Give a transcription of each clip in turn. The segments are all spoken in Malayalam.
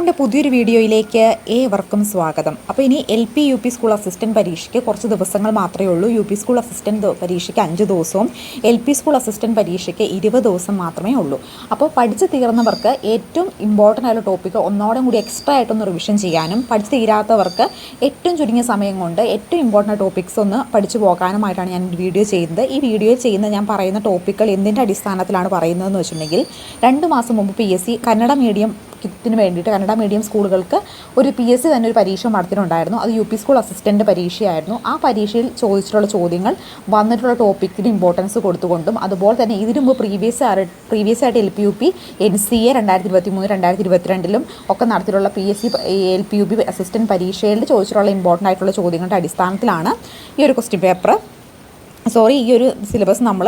ഗ്രൗണ്ട് പുതിയൊരു വീഡിയോയിലേക്ക് ഏവർക്കും സ്വാഗതം. അപ്പോൾ ഇനി L P U P school assistant പരീക്ഷയ്ക്ക് കുറച്ച് ദിവസങ്ങൾ മാത്രമേ ഉള്ളൂ. യു പി സ്കൂൾ അസിസ്റ്റന്റ് പരീക്ഷയ്ക്ക് അഞ്ച് ദിവസവും എൽ പി സ്കൂൾ അസിസ്റ്റന്റ് പരീക്ഷയ്ക്ക് ഇരുപത് ദിവസം മാത്രമേ ഉള്ളൂ. അപ്പോൾ പഠിച്ചു തീർന്നവർക്ക് ഏറ്റവും ഇമ്പോർട്ടന്റ് ആയിട്ടുള്ള ടോപ്പിക്ക് ഒന്നോടും കൂടി എക്സ്ട്രാ ആയിട്ടൊന്ന് റിവിഷൻ ചെയ്യാനും പഠിച്ചു തീരാത്തവർക്ക് ഏറ്റവും ചുരുങ്ങിയ സമയം കൊണ്ട് ഏറ്റവും ഇമ്പോർട്ടന്റ് ടോപ്പിക്സ് ഒന്ന് പഠിച്ചു പോകാനുമായിട്ടാണ് ഞാൻ വീഡിയോ ചെയ്യുന്നത്. ഈ വീഡിയോ ചെയ്യുന്ന ഞാൻ പറയുന്ന ടോപ്പിക്കുകൾ എന്തിന്റെ അടിസ്ഥാനത്തിലാണ് പറയുന്നതെന്ന് വെച്ചിട്ടുണ്ടെങ്കിൽ രണ്ട് മാസം മുമ്പ് P S C Kannada medium കിറ്റിന് വേണ്ടിയിട്ട് കന്നഡ മീഡിയം സ്കൂളുകൾക്ക് ഒരു പി എസ് സി തന്നെ ഒരു പരീക്ഷ നടത്തിയിട്ടുണ്ടായിരുന്നു. അത് യു പി സ്കൂൾ അസിസ്റ്റന്റ് പരീക്ഷയായിരുന്നു. ആ പരീക്ഷയിൽ ചോദിച്ചിട്ടുള്ള ചോദ്യങ്ങൾ വന്നിട്ടുള്ള ടോപ്പിക്കിന് ഇമ്പോർട്ടൻസ് കൊടുത്തുകൊണ്ടും അതുപോലെ തന്നെ ഇതിനു മുമ്പ് പ്രീവിയസ് പ്രീവിയസ് ആയിട്ട് L P U P N C A രണ്ടായിരത്തി ഇരുപത്തി മൂന്ന് രണ്ടായിരത്തി ഇരുപത്തിരണ്ടിലും ഒക്കെ നടത്തിയിട്ടുള്ള P S C L P U P assistant പരീക്ഷയിൽ ചോദിച്ചിട്ടുള്ള ഇമ്പോർട്ടന്റ് ആയിട്ടുള്ള ചോദ്യങ്ങളുടെ അടിസ്ഥാനത്തിലാണ് ഈ ഒരു ക്വസ്റ്റ്യൻ പേപ്പർ സോറി ഈ ഒരു സിലബസ് നമ്മൾ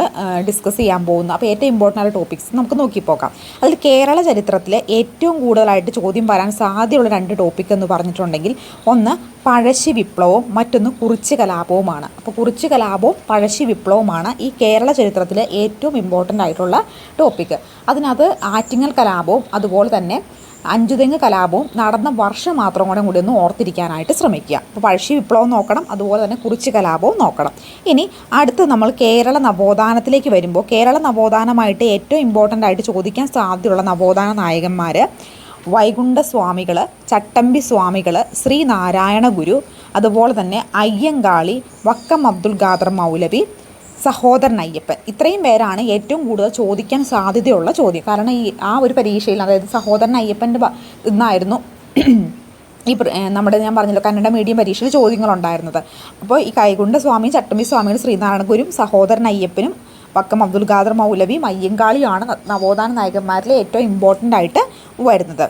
ഡിസ്കസ് ചെയ്യാൻ പോകുന്നു. അപ്പോൾ ഏറ്റവും ഇമ്പോർട്ടന്റ് ആയ ടോപ്പിക്സ് നമുക്ക് നോക്കിപ്പോക്കാം അതിൽ കേരള ചരിത്രത്തിലെ ഏറ്റവും കൂടുതലായിട്ട് ചോദ്യം വരാൻ സാധ്യതയുള്ള രണ്ട് ടോപ്പിക് എന്ന് പറഞ്ഞിട്ടുണ്ടെങ്കിൽ ഒന്ന് പഴശ്ശി വിപ്ലവവും മറ്റൊന്ന് കുറിച്ച് കലാപവുമാണ്. അപ്പോൾ കുറിച്ച് കലാപവും പഴശ്ശി വിപ്ലവുമാണ് ഈ കേരള ചരിത്രത്തിലെ ഏറ്റവും ഇമ്പോർട്ടന്റ് ആയിട്ടുള്ള ടോപ്പിക്ക് അതിനകത്ത് ആറ്റിങ്ങൽ കലാപവും അതുപോലെ തന്നെ അഞ്ചുതെങ്ങ് കലാപവും നടന്ന വർഷം മാത്രം കൂടെ കൂടി ഒന്ന് ഓർത്തിരിക്കാനായിട്ട് ശ്രമിക്കുക. അപ്പോൾ പഴശ്ശി വിപ്ലവം നോക്കണം അതുപോലെ തന്നെ കുറിച്ച് കലാപവും നോക്കണം. ഇനി അടുത്ത് നമ്മൾ കേരള നവോത്ഥാനത്തിലേക്ക് വരുമ്പോൾ കേരള നവോത്ഥാനമായിട്ട് ഏറ്റവും ഇമ്പോർട്ടന്റ് ആയിട്ട് ചോദിക്കാൻ സാധ്യതയുള്ള നവോത്ഥാന നായകന്മാർ വൈകുണ്ഠസ്വാമികൾ ചട്ടമ്പി സ്വാമികൾ ശ്രീനാരായണ ഗുരു അതുപോലെ തന്നെ അയ്യങ്കാളി വക്കം അബ്ദുൽ ഖാദർ മൗലവി സഹോദരൻ അയ്യപ്പൻ. ഇത്രയും പേരാണ് ഏറ്റവും കൂടുതൽ ചോദിക്കാൻ സാധ്യതയുള്ള ചോദ്യം. കാരണം ഈ ആ ഒരു പരീക്ഷയിൽ അതായത് സഹോദരൻ അയ്യപ്പന്റെ ഇന്നായിരുന്നു ഈ നമ്മുടെ ഞാൻ പറഞ്ഞല്ലോ കന്നഡ മീഡിയം പരീക്ഷയിൽ ചോദ്യങ്ങളുണ്ടായിരുന്നത്. അപ്പോൾ ഈ കൈകുണ്ട സ്വാമിയും ചട്ടമ്പി സ്വാമിയും ശ്രീനാരായണ ഗുരും സഹോദരൻ അയ്യപ്പനും വക്കം അബ്ദുൽ ഖാദർ മൗലവിയും അയ്യങ്കാളിയുമാണ് നവോത്ഥാന നായകന്മാരിലെ ഏറ്റവും ഇമ്പോർട്ടന്റ് ആയിട്ട് വരുന്നത്.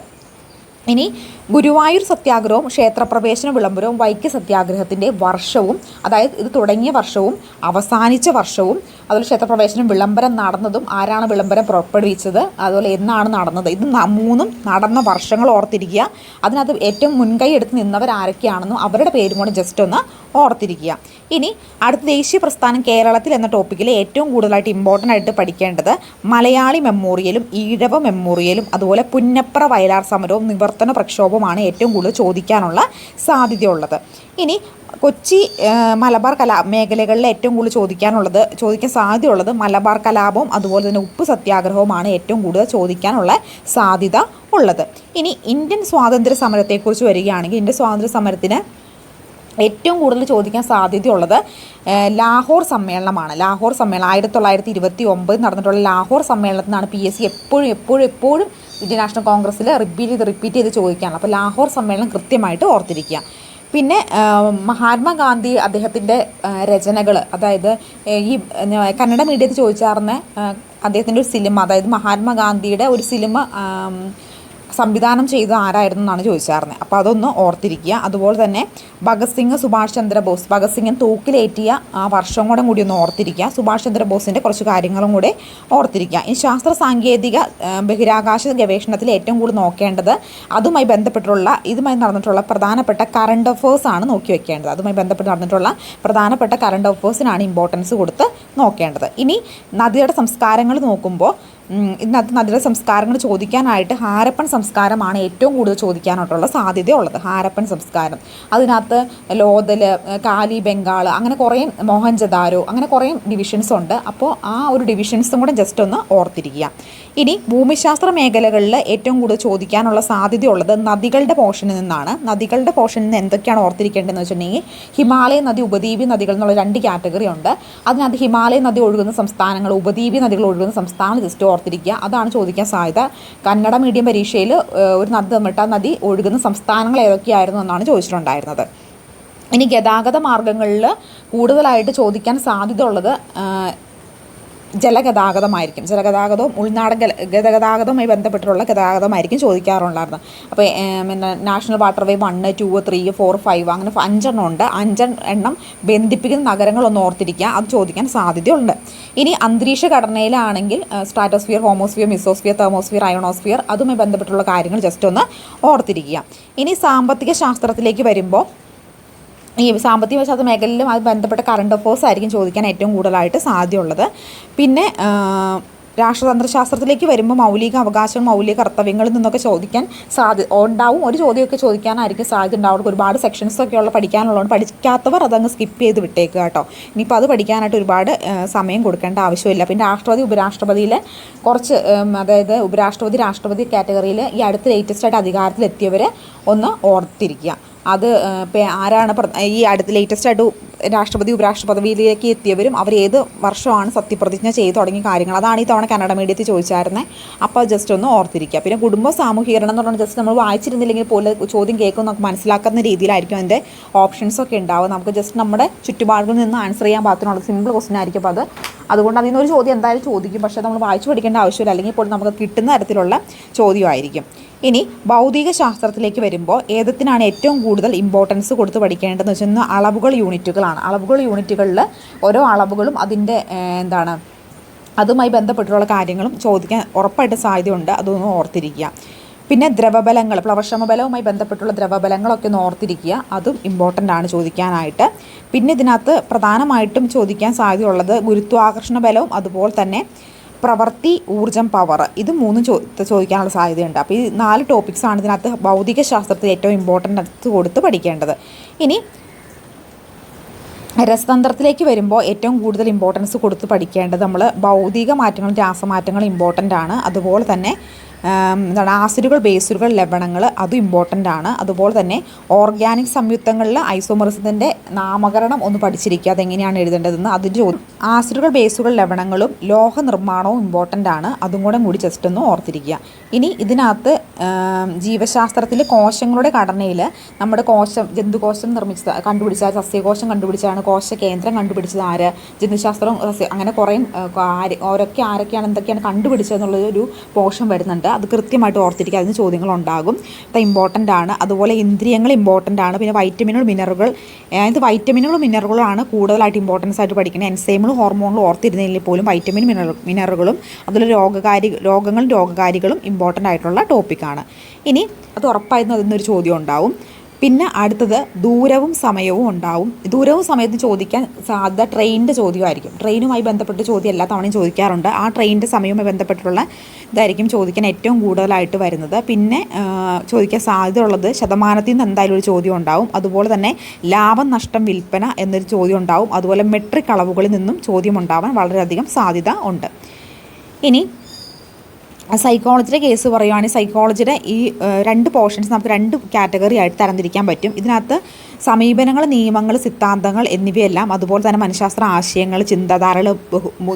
ഇനി ഗുരുവായൂർ സത്യാഗ്രഹവും ക്ഷേത്രപ്രവേശന വിളംബരവും വൈക്ക സത്യാഗ്രഹത്തിന്റെ വർഷവും അതായത് ഇത് തുടങ്ങിയ വർഷവും അവസാനിച്ച വർഷവും അതുപോലെ ക്ഷേത്രപ്രവേശനം വിളംബരം നടന്നതും ആരാണ് വിളംബരം പുറപ്പെടുവിച്ചത് അതുപോലെ എന്നാണ് നടന്നത്. ഇത് മൂന്നും നടന്ന വർഷങ്ങൾ ഓർത്തിരിക്കുക. അതിനകത്ത് ഏറ്റവും മുൻകൈ എടുത്ത് നിന്നവർ ആരൊക്കെയാണെന്നും അവരുടെ പേരും കൂടെ ജസ്റ്റ് ഒന്ന് ഓർത്തിരിക്കുക. ഇനി അടുത്ത ദേശീയ പ്രസ്ഥാനം കേരളത്തിൽ എന്ന ടോപ്പിക്കിൽ ഏറ്റവും കൂടുതലായിട്ട് ഇമ്പോർട്ടന്റ് ആയിട്ട് പഠിക്കേണ്ടത് മലയാളി മെമ്മോറിയലും ഈഴവ മെമ്മോറിയലും അതുപോലെ പുന്നപ്ര വയലാർ സമരവും നിവർത്തന പ്രക്ഷോഭവുമാണ് ഏറ്റവും കൂടുതൽ ചോദിക്കാനുള്ള സാധ്യതയുള്ളത്. ഇനി കൊച്ചി മലബാർ കലാ മേഖലകളിൽ ഏറ്റവും കൂടുതൽ ചോദിക്കാനുള്ളത് ചോദിക്കാൻ സാധ്യതയുള്ളത് മലബാർ കലാപവും അതുപോലെ തന്നെ ഉപ്പ് സത്യാഗ്രഹവുമാണ് ഏറ്റവും കൂടുതൽ ചോദിക്കാനുള്ള സാധ്യത ഉള്ളത്. ഇനി ഇന്ത്യൻ സ്വാതന്ത്ര്യ സമരത്തെക്കുറിച്ച് വരികയാണെങ്കിൽ ഇന്ത്യൻ സ്വാതന്ത്ര്യ സമരത്തിന് ഏറ്റവും കൂടുതൽ ചോദിക്കാൻ സാധ്യതയുള്ളത് ലാഹോർ സമ്മേളനമാണ്. ലാഹോർ സമ്മേളനം ആയിരത്തി തൊള്ളായിരത്തി ഇരുപത്തി ഒമ്പത് നടന്നിട്ടുള്ള ലാഹോർ സമ്മേളനത്തിനാണ് പി എസ് സി എപ്പോഴും എപ്പോഴും എപ്പോഴും ഇന്ത്യൻ നാഷണൽ കോൺഗ്രസ്സിൽ റിപ്പീറ്റ് ചെയ്ത് റിപ്പീറ്റ് ചെയ്ത് ചോദിക്കുകയാണ്. അപ്പോൾ ലാഹോർ സമ്മേളനം കൃത്യമായിട്ട് ഓർത്തിരിക്കുക. പിന്നെ മഹാത്മാഗാന്ധി അദ്ദേഹത്തിന്റെ രചനകൾ അതായത് ഈ കന്നഡ മീഡിയത്തിൽ ചോദിച്ചാർന്ന് അദ്ദേഹത്തിന്റെ ഒരു സിനിമ അതായത് മഹാത്മാഗാന്ധിയുടെ ഒരു സിനിമ സംവിധാനം ചെയ്തത് ആരായിരുന്നു എന്നാണ് ചോദിച്ചായിരുന്നത് അപ്പോൾ അതൊന്ന് ഓർത്തിരിക്കുക. അതുപോലെ തന്നെ ഭഗത് സിംഗ് സുഭാഷ് ചന്ദ്രബോസ്. ഭഗത് സിംഗൻ തൂക്കിലേറ്റിയ ആ വർഷം കൂടെ കൂടി ഒന്ന് ഓർത്തിരിക്കുക. സുഭാഷ് ചന്ദ്രബോസിന്റെ കുറച്ച് കാര്യങ്ങളും കൂടെ ഓർത്തിരിക്കുക. ഈ ശാസ്ത്ര സാങ്കേതിക ബഹിരാകാശ ഗവേഷണത്തിൽ ഏറ്റവും കൂടുതൽ നോക്കേണ്ടത് അതുമായി ബന്ധപ്പെട്ടുള്ള ഇതുമായി നടന്നിട്ടുള്ള പ്രധാനപ്പെട്ട കറണ്ട് അഫേഴ്സ് ആണ് നോക്കി വെക്കേണ്ടത്. അതുമായി ബന്ധപ്പെട്ട് നടന്നിട്ടുള്ള പ്രധാനപ്പെട്ട കറണ്ട് അഫേഴ്സിനാണ് ഇമ്പോർട്ടൻസ് കൊടുത്ത് നോക്കേണ്ടത്. ഇനി നദിയുടെ സംസ്കാരങ്ങൾ നോക്കുമ്പോൾ ഇന്നത്തെ നദിയുടെ സംസ്കാരങ്ങൾ ചോദിക്കാനായിട്ട് ഹാരപ്പൻ സംസ്കാരമാണ് ഏറ്റവും കൂടുതൽ ചോദിക്കാനായിട്ടുള്ള സാധ്യതയുള്ളത് ഹാരപ്പൻ സംസ്കാരം. അതിനകത്ത് ലോതൽ കാലി ബംഗാൾ അങ്ങനെ കുറേ മോഹൻജദാരോ അങ്ങനെ കുറേ ഡിവിഷൻസ് ഉണ്ട്. അപ്പോൾ ആ ഒരു ഡിവിഷൻസും കൂടെ ജസ്റ്റ് ഒന്ന് ഓർത്തിരിക്കുക. ഇനി ഭൂമിശാസ്ത്ര മേഖലകളിൽ ഏറ്റവും കൂടുതൽ ചോദിക്കാനുള്ള സാധ്യതയുള്ളത് നദികളുടെ പോർഷനിൽ നിന്നാണ്. നദികളുടെ പോർഷനിൽ നിന്ന് എന്തൊക്കെയാണ് ഓർത്തിരിക്കേണ്ടതെന്ന് വെച്ചിട്ടുണ്ടെങ്കിൽ ഹിമാലയ നദി ഉപദ്വീപി നദികൾ എന്നുള്ള രണ്ട് കാറ്റഗറി ഉണ്ട്. അതിനകത്ത് ഹിമാലയ നദി ഒഴുകുന്ന സംസ്ഥാനങ്ങൾ ഉപദ്വീപി നദികൾ ഒഴുകുന്ന സംസ്ഥാന ജസ്റ്റ് ഓർത്തിരിക്കുക. അതാണ് ചോദിക്കാൻ സാധ്യത. കന്നഡ മീഡിയം പരീക്ഷയിൽ ഒരു നദി തമ്മിട്ട നദി ഒഴുകുന്ന സംസ്ഥാനങ്ങൾ ഏതൊക്കെയായിരുന്നു എന്നാണ് ചോദിച്ചിട്ടുണ്ടായിരുന്നത്. ഇനി ഗതാഗത മാർഗങ്ങളിൽ കൂടുതലായിട്ട് ചോദിക്കാൻ സാധ്യത ഉള്ളത് ജലഗതാഗതമായിരിക്കും. ജലഗതാഗതവും ഉൾനാടൻ ഗതാഗതവുമായി ബന്ധപ്പെട്ടിട്ടുള്ള ഗതാഗതമായിരിക്കും ചോദിക്കാറുണ്ടായിരുന്നത്. അപ്പോൾ പിന്നെ national waterway one two three four five അങ്ങനെ അഞ്ചെണ്ണം ഉണ്ട്. അഞ്ചെണ്ണം ബന്ധിപ്പിക്കുന്ന നഗരങ്ങളൊന്ന് ഓർത്തിരിക്കുക. അത് ചോദിക്കാൻ സാധ്യതയുണ്ട്. ഇനി അന്തരീക്ഷ ഘടനയിലാണെങ്കിൽ stratosphere homosphere mesosphere thermosphere ionosphere അതുമായി ബന്ധപ്പെട്ടുള്ള കാര്യങ്ങൾ ജസ്റ്റ് ഒന്ന് ഓർത്തിരിക്കുക. ഇനി സാമ്പത്തിക ശാസ്ത്രത്തിലേക്ക് വരുമ്പോൾ ഈ സാമ്പത്തിക പശ്ചാത്തല മേഖലയിലും അത് ബന്ധപ്പെട്ട കറണ്ട് അഫേഴ്സ് ആയിരിക്കും ചോദിക്കാൻ ഏറ്റവും കൂടുതലായിട്ട് സാധ്യതയുള്ളത് പിന്നെ രാഷ്ട്രതന്ത്രശാസ്ത്രത്തിലേക്ക് വരുമ്പോൾ മൗലിക അവകാശം മൗലിക കർത്തവ്യങ്ങളിൽ നിന്നൊക്കെ ചോദിക്കാൻ സാധ്യത ഉണ്ടാവും. ഒരു ചോദ്യമൊക്കെ ചോദിക്കാനായിരിക്കും സാധ്യത ഉണ്ടാവും ഒരുപാട് സെക്ഷൻസ് ഒക്കെ ഉള്ള പഠിക്കാനുള്ളതുകൊണ്ട് പഠിക്കാത്തവർ അതങ്ങ് സ്കിപ്പ് ചെയ്ത് വിട്ടേക്കുക കേട്ടോ. ഇനിയിപ്പോൾ അത് പഠിക്കാനായിട്ട് ഒരുപാട് സമയം കൊടുക്കേണ്ട ആവശ്യമില്ല. പിന്നെ രാഷ്ട്രപതി ഉപരാഷ്ട്രപതിയിലെ കുറച്ച് അതായത് ഉപരാഷ്ട്രപതി രാഷ്ട്രപതി കാറ്റഗറിയിൽ ഈ അടുത്ത് ലേറ്റസ്റ്റ് ആയിട്ട് അധികാരത്തിലെത്തിയവരെ ഒന്ന് ഓർത്തിരിക്കുക. അത് ആരാണ് ഈ അടുത്ത് ലേറ്റസ്റ്റ് ആയിട്ട് രാഷ്ട്രപതി ഉപരാഷ്ട്രപതിയിലേക്ക് എത്തിയവരും അവർ ഏത് വർഷമാണ് സത്യപ്രതിജ്ഞ ചെയ്തു തുടങ്ങിയ കാര്യങ്ങൾ? അതാണ് ഈ തവണ കന്നഡ മീഡിയത്തിൽ ചോദിച്ചായിരുന്നത് അപ്പോൾ ജസ്റ്റ് ഒന്ന് ഓർത്തിരിക്കുക. പിന്നെ കുടുംബ സാമൂഹീകരണം എന്ന് പറഞ്ഞാൽ ജസ്റ്റ് നമ്മൾ വായിച്ചിരുന്നില്ലെങ്കിൽ പോലെ ചോദ്യം കേൾക്കും നമുക്ക് മനസ്സിലാക്കുന്ന രീതിയിലായിരിക്കും അതിന്റെ ഓപ്ഷൻസ് ഒക്കെ ഉണ്ടാവും നമുക്ക് ജസ്റ്റ് നമ്മുടെ ചുറ്റുപാടുകളിൽ നിന്ന് ആൻസർ ചെയ്യാൻ പാകത്തിനുള്ള സിമ്പിൾ ക്വസ്റ്റൻ ആയിരിക്കും. അപ്പോൾ അത് അതുകൊണ്ട് അതിൽ നിന്നൊരു ചോദ്യം എന്തായാലും ചോദിക്കും. പക്ഷേ നമ്മൾ വായിച്ചു പഠിക്കേണ്ട ആവശ്യമില്ല. അല്ലെങ്കിൽ ഇപ്പോൾ നമുക്ക് കിട്ടുന്ന തരത്തിലുള്ള ചോദ്യമായിരിക്കും. ഇനി ഭൗതിക ശാസ്ത്രത്തിലേക്ക് വരുമ്പോൾ ഏതത്തിനാണ് ഏറ്റവും കൂടുതൽ ഇമ്പോർട്ടൻസ് കൊടുത്ത് പഠിക്കേണ്ടതെന്ന് വെച്ചാൽ അളവുകൾ യൂണിറ്റുകളാണ്. അളവുകൾ യൂണിറ്റുകളിൽ ഓരോ അളവുകളും അതിന്റെ എന്താണ് അതുമായി ബന്ധപ്പെട്ടിട്ടുള്ള കാര്യങ്ങളും ചോദിക്കാൻ ഉറപ്പായിട്ട് സാധ്യതയുണ്ട്. അതൊന്നും ഓർത്തിരിക്കുക. പിന്നെ ദ്രവബലങ്ങൾ പ്ലവക്ഷമബലവുമായി ബന്ധപ്പെട്ടുള്ള ദ്രവബലങ്ങളൊക്കെ ഒന്ന് ഓർത്തിരിക്കുക. അതും ഇമ്പോർട്ടന്റ് ആണ് ചോദിക്കാനായിട്ട്. പിന്നെ ഇതിനകത്ത് പ്രധാനമായിട്ടും ചോദിക്കാൻ സാധ്യതയുള്ളത് ഗുരുത്വാകർഷണ ബലവും അതുപോലെ തന്നെ പ്രവൃത്തി ഊർജം പവർ ഇത് മൂന്നും ചോ ചോദിക്കാനുള്ള സാധ്യതയുണ്ട്. അപ്പോൾ ഈ നാല് ടോപ്പിക്സാണ് ഇതിനകത്ത് ഭൗതിക ശാസ്ത്രത്തിൽ ഏറ്റവും ഇമ്പോർട്ടന്റ് കൊടുത്ത് പഠിക്കേണ്ടത്. ഇനി രസതന്ത്രത്തിലേക്ക് വരുമ്പോൾ ഏറ്റവും കൂടുതൽ ഇമ്പോർട്ടൻസ് കൊടുത്ത് പഠിക്കേണ്ടത് നമ്മൾ ഭൗതിക മാറ്റങ്ങളും രാസമാറ്റങ്ങളും ഇമ്പോർട്ടന്റ് ആണ്. അതുപോലെ തന്നെ എന്താണ് ആസിഡുകൾ ബേസുകൾ ലവണങ്ങൾ അതും ഇമ്പോർട്ടന്റ് ആണ്. അതുപോലെ തന്നെ ഓർഗാനിക് സംയുക്തങ്ങളിൽ ഐസോമറിസത്തിന്റെ നാമകരണം ഒന്ന് പഠിച്ചിരിക്കുക. അതെങ്ങനെയാണ് എഴുതേണ്ടതെന്ന്. അതിന്റെ ആസിഡുകൾ ബേസുകൾ ലവണങ്ങളും ലോഹ നിർമ്മാണവും ഇമ്പോർട്ടന്റ് ആണ്. അതും കൂടെ കൂടി ജസ്റ്റ് ഒന്ന് ഓർത്തിരിക്കുക. ഇനി ഇതിനകത്ത് ജീവശാസ്ത്രത്തിൽ കോശങ്ങളുടെ ഘടനയിൽ നമ്മുടെ കോശം ജന്തുകോശം നിർമ്മിച്ചത് കണ്ടുപിടിച്ച സസ്യകോശം കണ്ടുപിടിച്ചതാണ് കോശ കേന്ദ്രം കണ്ടുപിടിച്ചത് ആര് ജന്തുശാസ്ത്രം സസ്യ അങ്ങനെ കുറേ ആര് ഓരൊക്കെ ആരൊക്കെയാണ് എന്തൊക്കെയാണ് കണ്ടുപിടിച്ചതെന്നുള്ളത് ഒരു പോർഷൻ വരുന്നുണ്ട്. അത് കൃത്യമായിട്ട് ഓർത്തിരിക്കുക അതിന് ചോദ്യങ്ങളുണ്ടാകും. അത് ഇമ്പോർട്ടന്റ് ആണ്. അതുപോലെ ഇന്ദ്രിയങ്ങൾ ഇമ്പോർട്ടന്റ് ആണ്. പിന്നെ വൈറ്റമിനുകൾ മിനറുകൾ അതായത് വൈറ്റമിനുകളും മിനറുകളാണ് കൂടുതലായിട്ട് ഇമ്പോർട്ടൻസ് ആയിട്ട് പഠിക്കുന്നത്. എൻസൈമുകളും ഹോർമോണുകളും ഓർത്തിരുന്നില്ലെങ്കിൽ പോലും വൈറ്റമിൻ മിനറുകളും അതുപോലെ രോഗകാരി രോഗങ്ങളും രോഗകാരികളും ഇമ്പോർട്ടന്റ് ആയിട്ടുള്ള ടോപ്പിക്കാണ് ഇനി അത് ഉറപ്പായിരുന്നു അതിൽ ചോദ്യം ഉണ്ടാവും. പിന്നെ അടുത്തത് ദൂരവും സമയവും ഉണ്ടാവും. ദൂരവും സമയത്ത് ചോദിക്കാൻ സാധ്യത ട്രെയിനിന്റെ ചോദ്യമായിരിക്കും. ട്രെയിനുമായി ബന്ധപ്പെട്ട ചോദ്യം എല്ലാ തവണയും ചോദിക്കാറുണ്ട്. ആ ട്രെയിനിന്റെ സമയവുമായി ബന്ധപ്പെട്ടിട്ടുള്ള ഇതായിരിക്കും ചോദിക്കാൻ ഏറ്റവും കൂടുതലായിട്ട് വരുന്നത്. പിന്നെ ചോദിക്കാൻ സാധ്യതയുള്ളത് ശതമാനത്തിൽ നിന്ന് എന്തായാലും ഒരു ചോദ്യം ഉണ്ടാവും. അതുപോലെ തന്നെ ലാഭം നഷ്ടം വിൽപ്പന എന്നൊരു ചോദ്യം ഉണ്ടാവും. അതുപോലെ മെട്രിക് അളവുകളിൽ നിന്നും ചോദ്യം ഉണ്ടാവാൻ വളരെയധികം സാധ്യത ഉണ്ട്. ഇനി സൈക്കോളജിയുടെ കേസ് പറയുവാണെങ്കിൽ സൈക്കോളജിയുടെ ഈ രണ്ട് പോർഷൻസ് നമുക്ക് രണ്ട് കാറ്റഗറി ആയിട്ട് തരംതിരിക്കാൻ പറ്റും. ഇതിനകത്ത് സമീപനങ്ങൾ നിയമങ്ങൾ സിദ്ധാന്തങ്ങൾ എന്നിവയെല്ലാം അതുപോലെ തന്നെ മനഃശാസ്ത്ര ആശയങ്ങൾ ചിന്താധാരകൾ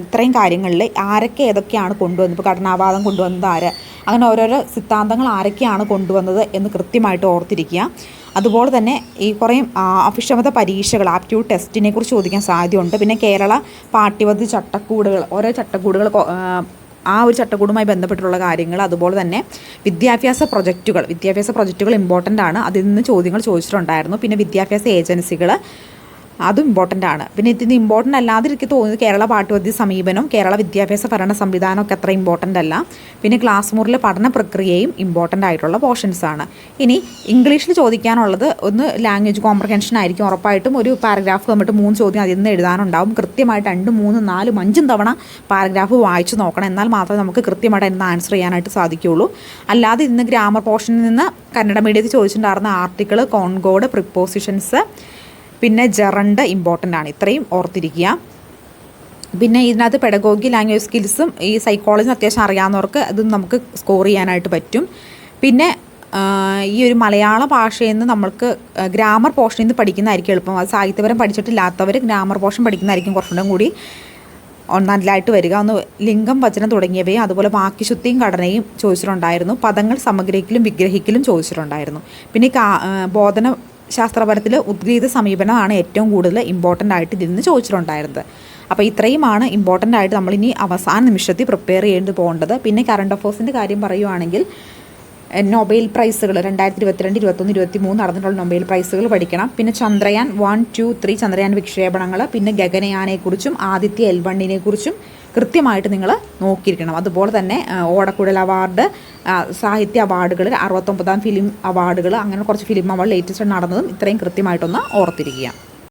ഇത്രയും കാര്യങ്ങളിൽ ആരൊക്കെ ഏതൊക്കെയാണ് കൊണ്ടുവന്നത്? ഇപ്പോൾ ഘടനാവാദം കൊണ്ടുവന്നത് ആര്? അങ്ങനെ ഓരോരോ സിദ്ധാന്തങ്ങൾ ആരൊക്കെയാണ് കൊണ്ടുവന്നത് എന്ന് കൃത്യമായിട്ട് ഓർത്തിരിക്കുക. അതുപോലെ തന്നെ ഈ കുറേ അഭിക്ഷമത പരീക്ഷകൾ ആപ്റ്റിറ്റ്യൂഡ് ടെസ്റ്റിനെ കുറിച്ച് ചോദിക്കാൻ സാധ്യതയുണ്ട്. പിന്നെ കേരള പാഠ്യപദ്ധതി ചട്ടക്കൂടുകൾ ഓരോ ചട്ടക്കൂടുകൾ ആ, ഒരു ചട്ടക്കൂടുമായി ബന്ധപ്പെട്ടിട്ടുള്ള കാര്യങ്ങൾ അതുപോലെ തന്നെ വിദ്യാഭ്യാസ പ്രൊജക്റ്റുകൾ വിദ്യാഭ്യാസ പ്രൊജക്റ്റുകൾ ഇമ്പോർട്ടന്റ് ആണ്. അതിൽ നിന്ന് ചോദ്യങ്ങൾ ചോദിച്ചിട്ടുണ്ടായിരുന്നു. പിന്നെ വിദ്യാഭ്യാസ ഏജൻസികൾ അതും ഇമ്പോർട്ടന്റ് ആണ്. പിന്നെ ഇതിന് ഇമ്പോർട്ടന്റ് അല്ലാതെ എനിക്ക് തോന്നുന്നത് കേരള പാഠ്യപദ്ധതി സമീപനം കേരള വിദ്യാഭ്യാസ ഭരണ സംവിധാനം ഒക്കെ അത്ര ഇമ്പോർട്ടന്റ് അല്ല. പിന്നെ ക്ലാസ് മുറിലെ പഠന പ്രക്രിയയും ഇമ്പോർട്ടന്റ് ആയിട്ടുള്ള പോർഷൻസ് ആണ്. ഇനി ഇംഗ്ലീഷിൽ ചോദിക്കാനുള്ളത് ഒന്ന് ലാംഗ്വേജ് കോംപ്രഹെൻഷൻ ആയിരിക്കും ഉറപ്പായിട്ടും. ഒരു പാരഗ്രാഫ് വന്നിട്ട് മൂന്ന് ചോദ്യം അതിൽ നിന്ന് എഴുതാനുണ്ടാവും. കൃത്യമായിട്ട് രണ്ട് മൂന്ന് നാലും അഞ്ചും തവണ പാരഗ്രാഫ് വായിച്ചു നോക്കണം. എന്നാൽ മാത്രമേ നമുക്ക് കൃത്യമായിട്ട് അതിന് ആൻസർ ചെയ്യാനായിട്ട് സാധിക്കുകയുള്ളൂ. അല്ലാതെ ഇന്ന് ഗ്രാമർ പോർഷനിൽ നിന്ന് കന്നഡ മീഡിയത്തിൽ ചോദിച്ചിട്ടുണ്ടായിരുന്ന ആർട്ടിക്കിൾ കോൺകോഡ് പ്രിപ്പോസിഷൻസ് പിന്നെ ജറണ്ട് ഇമ്പോർട്ടന്റ് ആണ്. ഇത്രയും ഓർത്തിരിക്കുക. പിന്നെ ഇതിനകത്ത് പെഡഗോഗി ലാംഗ്വേജ് സ്കിൽസും ഈ സൈക്കോളജി അത്യാവശ്യം അറിയാവുന്നവർക്ക് അത് നമുക്ക് സ്കോർ ചെയ്യാനായിട്ട് പറ്റും. പിന്നെ ഈ ഒരു മലയാള ഭാഷയിൽ നിന്ന് നമ്മൾക്ക് ഗ്രാമർ പോർഷനിൽ നിന്ന് പഠിക്കുന്നതായിരിക്കും എളുപ്പം. അത് സാഹിത്യപരം പഠിച്ചിട്ടില്ലാത്തവർ ഗ്രാമർ പോർഷൻ പഠിക്കുന്നതായിരിക്കും കുറച്ചുകൂടെ കൂടി നല്ലതായിട്ട് വരിക. ഒന്ന് ലിംഗം വചനം തുടങ്ങിയവയും അതുപോലെ വാക്യശുദ്ധിയും ഘടനയും ചോദിച്ചിട്ടുണ്ടായിരുന്നു. പദങ്ങൾ സമഗ്രഹിക്കലും വിഗ്രഹിക്കലും ചോദിച്ചിട്ടുണ്ടായിരുന്നു. പിന്നെ ബോധന ശാസ്ത്രപരത്തിൽ ഉദ്ഗീത സമീപനമാണ് ഏറ്റവും കൂടുതൽ ഇമ്പോർട്ടന്റ് ആയിട്ട് ഇതിൽ നിന്ന് ചോദിച്ചിട്ടുണ്ടായിരുന്നത്. അപ്പോൾ ഇത്രയുമാണ് ഇമ്പോർട്ടന്റ് ആയിട്ട് നമ്മളിനി അവസാന നിമിഷത്തിൽ പ്രിപ്പയർ ചെയ്യേണ്ടി പോകേണ്ടത്. പിന്നെ കറണ്ട് അഫേഴ്സിന്റെ കാര്യം പറയുവാണെങ്കിൽ നൊബൈൽ പ്രൈസുകൾ രണ്ടായിരത്തി ഇരുപത്തിരണ്ട് ഇരുപത്തൊന്ന് ഇരുപത്തി മൂന്ന് നടന്നിട്ടുള്ള നൊബേൽ പ്രൈസുകൾ പഠിക്കണം. പിന്നെ Chandrayaan one two three Chandrayaan വിക്ഷേപണങ്ങൾ പിന്നെ ഗഗനയാനെക്കുറിച്ചും ആദിത്യ എൽ വണ്ണിനെ കുറിച്ചും കൃത്യമായിട്ട് നിങ്ങൾ നോക്കിയിരിക്കണം. അതുപോലെ തന്നെ ഓടക്കുഴൽ അവാർഡ് സാഹിത്യ അവാർഡുകൾ അറുപത്തൊമ്പതാം ഫിലിം അവാർഡുകൾ അങ്ങനെ കുറച്ച് ഫിലിം അവാർഡ് ലേറ്റസ്റ്റ് നടന്നതും ഇത്രയും കൃത്യമായിട്ടൊന്ന് ഓർത്തിരിക്കുക.